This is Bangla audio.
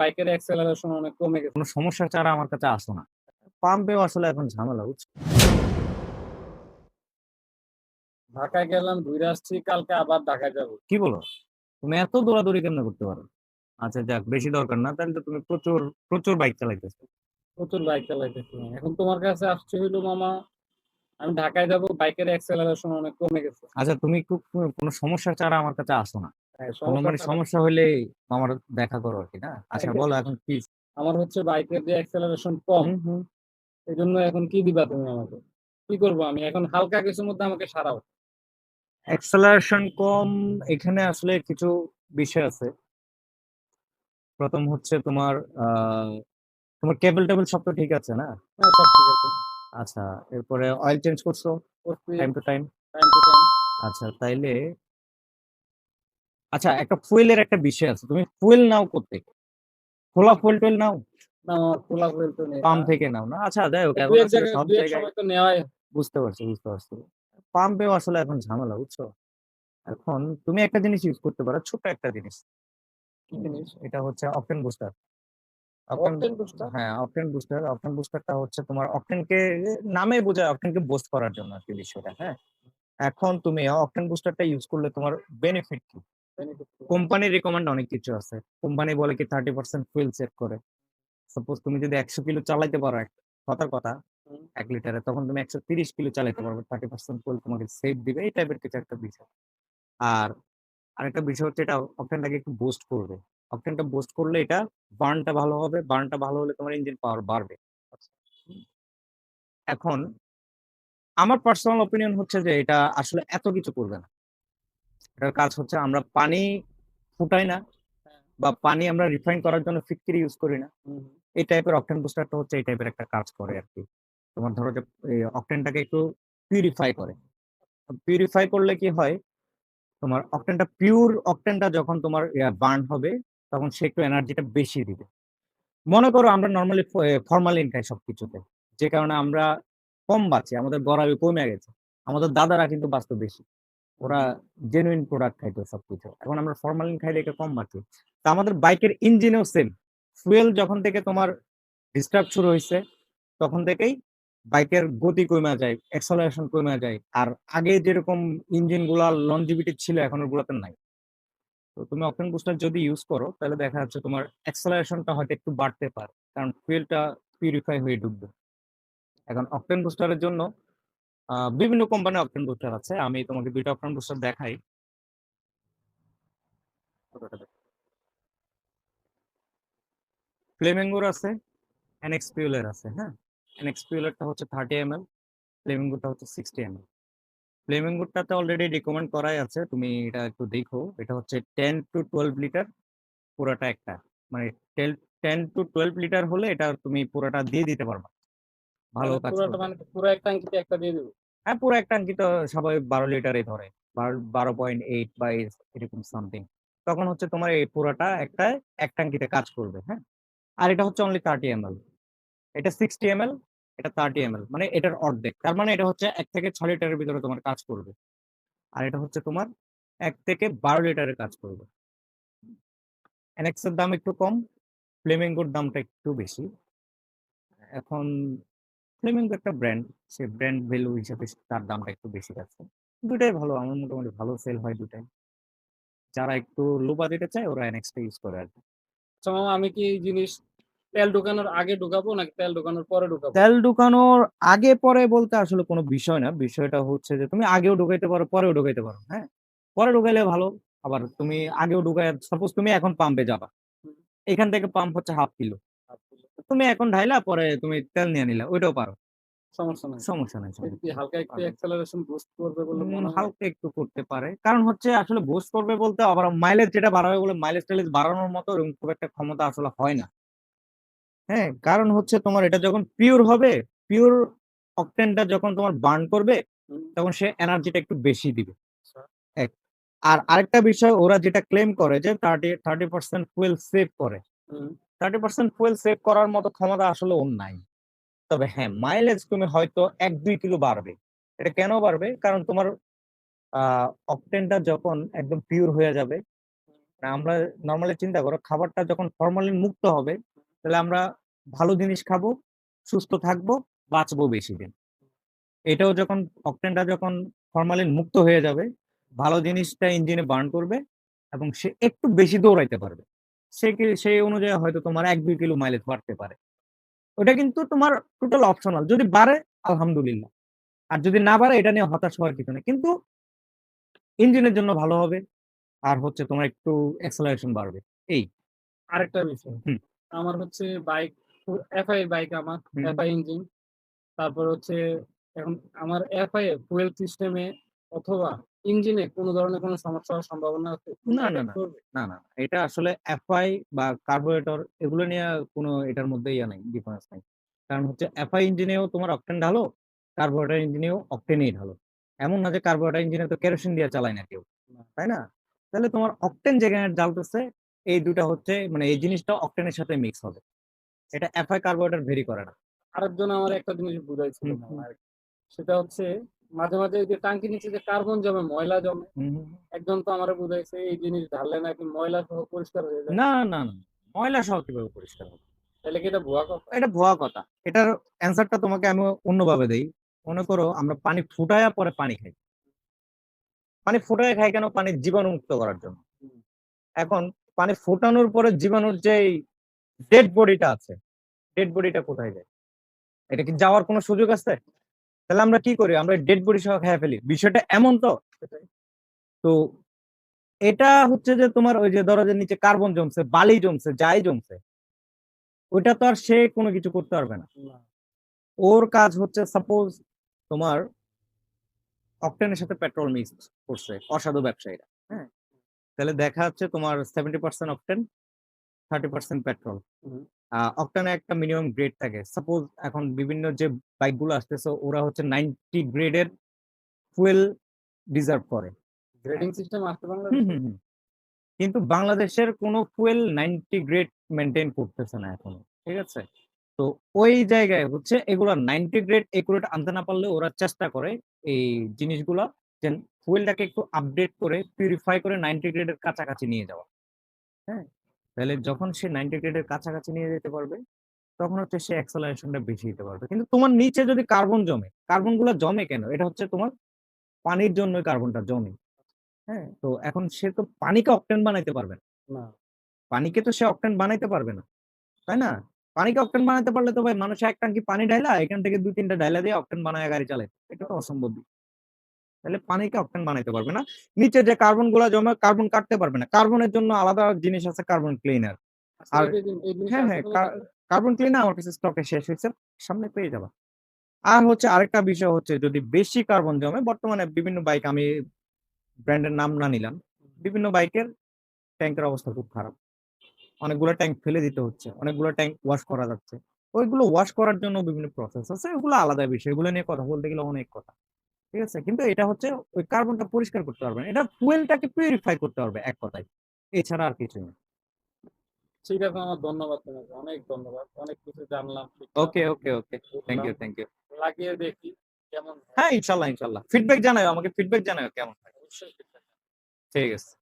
বাইকের অ্যাক্সেলারেশন অনেক কমে গেছে। কোনো সমস্যা ছাড়া আমার কাছে আসো না। পাম্পেও আসলে এখন ঝামেলা বুঝছ? ঢাকায় গেলাম, ঘুইরে আসছি, কালকে আবার ঢাকায় যাব। কি বলো? তুমি এত দৌড়াদৌড়ি কেমনে করতে পারো? আচ্ছা যাক বেশি দরকার না। তাহলে তো তুমি প্রচুর, প্রচুর বাইক চালাইতেছো। প্রচুর বাইক চালাইতেছি। এখন তোমার কাছে আসছে হইল মামা, আমি ঢাকায় যাব, বাইকের অ্যাক্সেলারেশন অনেক কমে গেছে। আচ্ছা তুমি কো কোনো সমস্যা ছাড়া আমার কাছে আসো না। হ্যাঁ, কোনো মানে সমস্যাটা সমস্যা হইলেই আমার দেখা করো আরকি না? আচ্ছা বলো এখন কি? আমার হচ্ছে বাইকের যে অ্যাক্সেলারেশন কম, হুম, হুম। এজন্য এখন কি দিবা তুমি আমাকে? কি করব আমি? এখন হালকা কিছুর মধ্যে আমাকে সারাও। অ্যাক্সেলারেশন কম এখানে আসলে কিছু বিষয় আছে। প্রথম হচ্ছে তোমার আ তোমার কেবল-টেবল সব তো ঠিক আছে না? হ্যাঁ, সব ঠিক আছে। আচ্ছা এরপরে অয়েল চেঞ্জ করছ করছি time to time? Time to time. আচ্ছা তাইলে আচ্ছা একটা ফুয়েলের একটা বিষয় আছে। তুমি ফুয়েল নাও কোত্থেকে? খোলা ফুয়েল-টুয়েল নাও? না আমার খোলা ফুয়েল তো পাম্প থেকে নাও না? আচ্ছা যাই হোক এখন ২-১ আসলে জায়গায় সব জায়গায় তো নেওয়াই বুঝতে পারছি, বুঝতে পারছি। পাম্পেও আসলে এখন ঝামেলা বুঝছ? এখন তুমি একটা জিনিস ইউজ করতে পারো, একটা জিনিস। জিনিস? এটা হচ্ছে octane booster. Octane octane booster? হ্যাঁ, অকটেন বুস্টার। অকটেন বুস্টারটা হচ্ছে তোমার অকটেনকে নামে বোঝায় অকটেনকে বুস্ট করার জন্য আর কি বিষয়টা, হ্যাঁ? এখন তুমি অকটেন বুস্টারটা ইউজ করলে তোমার বেনিফিট কি? কোম্পানির রিকমেন্ড অনেক কিছু আছে। কোম্পানি বলে কি 30% ফুয়েল সেভ করে। সাপোজ তুমি যদি ১০০ কিলো চালাইতে পারো কথার কথা এক ১ লিটারে তখন তুমি ১৩০ কিলো চালাইতে পারবে। 30% ফুয়েল তোমাকে সেভ দিবে। এই টাইপের কিছু একটা বিষয়। আর আরেকটা বিষয় হচ্ছে এটা অকটেনটাকে একটু বুস্ট করবে। অকটেনটা বুস্ট করলে এটা বার্নটা ভালো হবে। বার্নটা ভালো হলে তোমার ইঞ্জিন পাওয়ার বাড়বে। এখন আমার পার্সোনাল ওপিনিয়ন হচ্ছে যে এটা আসলে এত কিছু করবে না। এটার কাজ হচ্ছে আমরা পানি ফুটাই না হ্যাঁ। বা পানি আমরা রিফাইন করার জন্য ফিটকিরি ইউজ করি না। এই টাইপের অকটেন বুস্টারটা হচ্ছে এই টাইপের একটা কাজ করে আরকি। তোমার ধরো যে অকটেনটাকে একটু পিউরিফাই করে। পিউরিফাই করলে কি হয়? তোমার অকটেনটা পিউর অকটেনটা যখন তোমার বার্ন হবে তখন সে একটু এনার্জিটা বেশি দিবে। মনে করো আমরা নর্মালি ফরমালিন খাই সবকিছুতে। যে কারণে আমরা কম বাঁচি। আমাদের গড়াবে কমে গেছে। আমাদের দাদারা কিন্তু বাঁচত বেশি। ওরা জেনুইন প্রোডাক্ট খাইতো সবকিছু। এখন আমরা ফরমালিন খাইলে এটা কম বাঁচি। তো আমাদের বাইকের ইঞ্জিনেও সেম। ফুয়েল যখন থেকে তোমার ডিস্টার্ব শুরু হইছে তখন থেকেই বাইকের গতি কইমা যায়, অ্যাক্সেলারেশন কইমা যায়। আর আগে যেরকম ইঞ্জিনগুলা লনজিভিটি ছিল এখন ওগুলাতে নাই। তো তুমি অকটেন বুস্টার যদি ইউজ করো তাহলে দেখা যাচ্ছে তোমার অ্যাক্সেলারেশনটা হয়তো একটু বাড়তে পারে। কারণ ফুয়েলটা পিউরিফাই হয়ে ঢুকবে। এখন অকটেন বুস্টারের জন্য বিভিন্ন কোম্পানির অকটেন বুস্টার আছে। আমি তোমাকে ২ অপশন বুস্টার দেখাই। ফ্লেমিঙ্গোর আছে, এনএক্স ফুয়েলের আছে, হ্যাঁ? এনএক্স ফুয়েলেরটা হচ্ছে 30 এমএল, ফ্লেমিঙ্গোটা হচ্ছে 60 এমএল। ফ্লেমিঙ্গোরটাতে অলরেডি রিকমেন্ড করাই আছে। তুমি এটা একটু দেখো। এটা হচ্ছে 10 টু 12 লিটার পুরাটা একটা। মানে 10 টু 12 লিটার হলে এটা তুমি পুরাটা দিয়ে দিতে পারবা। ভালো মানে কাজ মানে পুরো এক ট্যাঙ্কিতে একটা দিয়ে দিবো? হ্যাঁ, পুরো এক ট্যাঙ্কি সবাই ১২ লিটারই ধরে। বার 12.8 বা এ এরকম সামথিং। তখন হচ্ছে তোমার এই পুরাটা একটা এক ট্যাঙ্কিতে কাজ করবে, হ্যাঁ? আর এটা হচ্ছে অনলি 30 এমএল। এটা 60 এমএল, এটা 30 এমএল। মানে এটার অর্ধেক। তার মানে এটা হচ্ছে ১ থেকে ৬ লিটারের ভিতরে তোমার কাজ করবে। আর এটা হচ্ছে তোমার ১ থেকে ১২ লিটারের কাজ করবে। এনএক্স দাম একটু কম, ফ্লেমিঙ্গোর দামটা একটু বেশি। এখন ফ্লেমিঙ্গো একটা ব্র্যান্ড। সে ব্র্যান্ড ভ্যালু হিসাবে তার দামটা একটু বেশি আছে। দুটাই ভালো। আমার মোটামুটি ভালো সেল হয় দুটাই যারা একটু লো বাজেটে চায় ওরা এনএক্সটা ইউজ করে। আচ্ছা মামা আমি কি এই জিনিস তেল ঢুকানোর আগে ঢুকাবো নাকি তেল ঢুকানোর পরে ঢুকাবো? তেল ঢুকানোর আগে পরে বলতে আসলে কোনো বিষয় না। বিষয়টা হচ্ছে যে তুমি আগেও ঢুকাইতে পারো, পরেও ঢুকাইতে পারো, হ্যাঁ? পরে ঢুকাইলে ভালো। আবার তুমি আগেও ঢুকায়া সাপোজ তুমি এখন পাম্পে যাবা। এখান থেকে পাম্প হচ্ছে 1/2 কিলো। তুমি এখন ঢাইলা পরে তুমি তেল নিয়ে নিলা। ওইটাও পারো। সমস্যা নাই। সমস্যা হালকা একটু অ্যাক্সেলারেশন বুস্ট করবে বলে মনে হালকা একটু করতে পারে। কারণ হচ্ছে আসলে বুস্ট করবে বলতে আবার মাইলেজ যেটা বাড়াবে বলে মাইলেজ-টাইলেজ বাড়ানোর মতো খুব একটা ক্ষমতা আসলে হয় না। হ্যাঁ? কারণ হচ্ছে তোমার এটা যখন পিউর হবে, পিউর অকটেনটা যখন তোমার বার্ন করবে তখন সে এনার্জিটা একটু বেশি দিবে। আচ্ছা। এক। আর আরেকটা বিষয় ওরা যেটা ক্লেম করে যে 30 30% ফুয়েল সেভ করে। হুম। 30% ফুয়েল সেভ করার মতো ক্ষমতা আসলে ওর নাই। তবে হ্যাঁ, মাইলেজ তুমি হয়তো ১-২ কিলো বাড়বে। এটা কেন বাড়বে? কারণ তোমার আ অকটেনটা যখন একদম পিউর হয়ে যাবে, আমরা নরমালি চিন্তা করো খাবারটা যখন ফরমালিন মুক্ত হবে তাহলে আমরা ভালো জিনিস খাব, সুস্থ থাকব, বাঁচবো বেশি দিন। এটাও যখন অকটেনটা যখন ফরমালিন মুক্ত হয়ে যাবে, ভালো জিনিসটা ইঞ্জিনে বার্ন করবে এবং সে একটু বেশি দৌড়াইতে পারবে। সে সেই অনুযায়ী হয়তো তোমার ১-২ কিলো মাইলেজ বাড়তে পারে। ওটা কিন্তু তোমার টোটাল অপশনাল। যদি বাড়ে আলহামদুলিল্লাহ। আর যদি না বাড়ে এটা নিয়ে হতাশ হওয়ার কিছু নেই। কিন্তু ইঞ্জিনের জন্য ভালো হবে। আর হচ্ছে তোমার একটু অ্যাক্সেলারেশন বাড়বে। এই। আরেকটা বিষয়। আমার হচ্ছে বাইক এফআই বাইক আমার। FI engine. তারপর হচ্ছে এখন আমার এফআই ফুয়েল সিস্টেমে অথবা ইঞ্জিনে কোনো ধরনের কোনো সমস্যা হওয়ার সম্ভাবনা আছে? না, না, না। না, না। এটা আসলে এফআই বা কার্বোরেটর এগুলো নিয়ে কোনো এটার মধ্যে ইয়া নাই, ডিফারেন্স নাই। কারণ হচ্ছে এফআই ইঞ্জিনেও তোমার অকটেন ঢালো, কার্বোরেটর ইঞ্জিনেও অকটেনই ঢালো। এমন না যে কার্বোরেটর ইঞ্জিনে তো কেরোসিন দিয়ে চালায় না কেউ। তাই না? তাহলে তোমার অকটেন যেখানে জ্বালতেছে এই দুটা হচ্ছে মানে এই জিনিসটা অকটেনের সাথে মিক্স হবে। এটা এফআই কার্বোরেটর ভেরি করে না। আরেকজন আমার একটা জিনিস বুঝাইছিল। সেটা হচ্ছে মাঝে, মাঝে যে টাঙ্কির নিচে যে কার্বন জমে, ময়লা জমে। একজন তো আমারে বুঝাইছে এই জিনিস ঢাললে নাকি ময়লা সহ পরিষ্কার হয়ে যায়। না, না, না। ময়লা সহ কীভাবে পরিষ্কার হবে? তাইলে কি এটা ভুয়া কথা? এটা ভুয়া কথা। এটার অ্যান্সারটা তোমাকে আমি অন্যভাবে দেই। মনে করো আমরা পানি ফুটাইয়া পরে পানি খাই। পানি ফুটায়ে খাই কেন? পানির জীবাণু মুক্ত করার জন্য। এখন পানি ফোটানোর পরে জীবাণুর যেই ডেড বডিটা আছে, ডেড বডিটা কোথায় যায়? এটা কি যাওয়ার কোনো সুযোগ আছে? তাহলে আমরা কি করি? আমরা ডেড বডি সহ খাইয়া ফেলি। বিষয়টা এমন তো? তো এটা হচ্ছে যে তোমার ওই যে ধরো যে নিচে কার্বন জমছে, বালি জমছে, যাই জমছে। ওইটা তো আর সে কোনো কিছু করতে পারবে না। ওর কাজ হচ্ছে সাপোজ তোমার অকটেনের সাথে পেট্রোল মিক্স করছে অসাধু ব্যবসায়ীরা। হ্যাঁ? তাহলে দেখা যাচ্ছে তোমার 70% অকটেন, 30% পেট্রোল। আ একটা মিনিমাম গ্রেড থাকে। সাপোজ এখন বিভিন্ন যে বাইকগুলো আসতেছে ওরা হচ্ছে 90 গ্রেডের ফুয়েল ডিজার্ভ করে। গ্রেডিং সিস্টেম হুম। কিন্তু বাংলাদেশের কোনো ফুয়েল 90 গ্রেড মেইনটেইন করতেছে না এখনও। ঠিক আছে? তো ওই জায়গায় হচ্ছে এগুলা 90 গ্রেড একুরেট আনতে না পারলে ওরা চেষ্টা করে এই জিনিসগুলা যে ফুয়েলটাকে একটু আপডেট করে পিউরিফাই করে 90 গ্রেডের কাছাকাছি নিয়ে যাওয়া। হ্যাঁ? তাহলে যখন সে 90 গ্রেডের কাছাকাছি নিয়ে যেতে পারবে, তখন হচ্ছে সে অ্যাক্সেলারেশনটা বেশি দিতে পারবে। কিন্তু তোমার নিচে যদি কার্বন জমে, কার্বনগুলা জমে কেন? এটা হচ্ছে তোমার পানির জন্য কার্বনটা জমে। হ্যাঁ? তো এখন সে তো পানিকে অকটেন বানাইতে পারবে না। পানিকে তো সে অকটেন বানাইতে পারবে না। তাই না? পানিকে অকটেন বানাইতে পারলে তো ভাই মানুষ ১ টাঙ্কি পানি ঢাইলা এখান থেকে ২-৩ টা ঢাইলা দিয়ে অকটেন বানায়া গাড়ি চালাইতো। এটা তো অসম্ভব। তাহলে পানিকে অকটেন বানাইতে পারবে না। নিচে যে কার্বনগুলা জমে কার্বন কাটতে পারবে না। কার্বনের জন্য আলাদা জিনিস আছে কার্বন ক্লিনার। আচ্ছা আর এই জিনিসটা হ্যাঁ, হ্যাঁ? কার্বন ক্লিনার আমার কাছে স্টকে শেষ হইছে। সামনে পেয়ে যাবা। আর হচ্ছে আরেকটা বিষয় হচ্ছে যদি বেশি কার্বন জমে বর্তমানে বিভিন্ন বাইক আমি ব্র্যান্ডের নাম না নিলাম। বিভিন্ন বাইকের ট্যাংকের অবস্থা খুব খারাপ। অনেকগুলো ট্যাঙ্ক ফেলে দিতে হচ্ছে। অনেকগুলো ট্যাঙ্ক ওয়াশ করা যাচ্ছে। ওইগুলো ওয়াশ করার জন্য বিভিন্ন প্রসেস আছে। ওগুলো আলাদা বিষয়। এগুলো নিয়ে কথা বলতে গেলে অনেক কথা। ঠিক আছে? কিন্তু এটা হচ্ছে ওই কার্বনটা পরিষ্কার করতে পারবে। এটা ফুয়েলটাকে পিউরিফাই করতে পারবে এক কথায়। এছাড়া আর কিছু না। ঠিক আছে আমার ধন্যবাদ তোমাকে। অনেক ধন্যবাদ। অনেক কিছু জানলাম, okay, okay, okay. Thank you, thank you. লাগিয়ে দেখি কেমন হ্যাঁ, ইনশাআল্লাহ, ইনশাআল্লাহ। ফিডব্যাক জানাও আমাকে ফিডব্যাক জানাও কেমন। ঠিক আছে।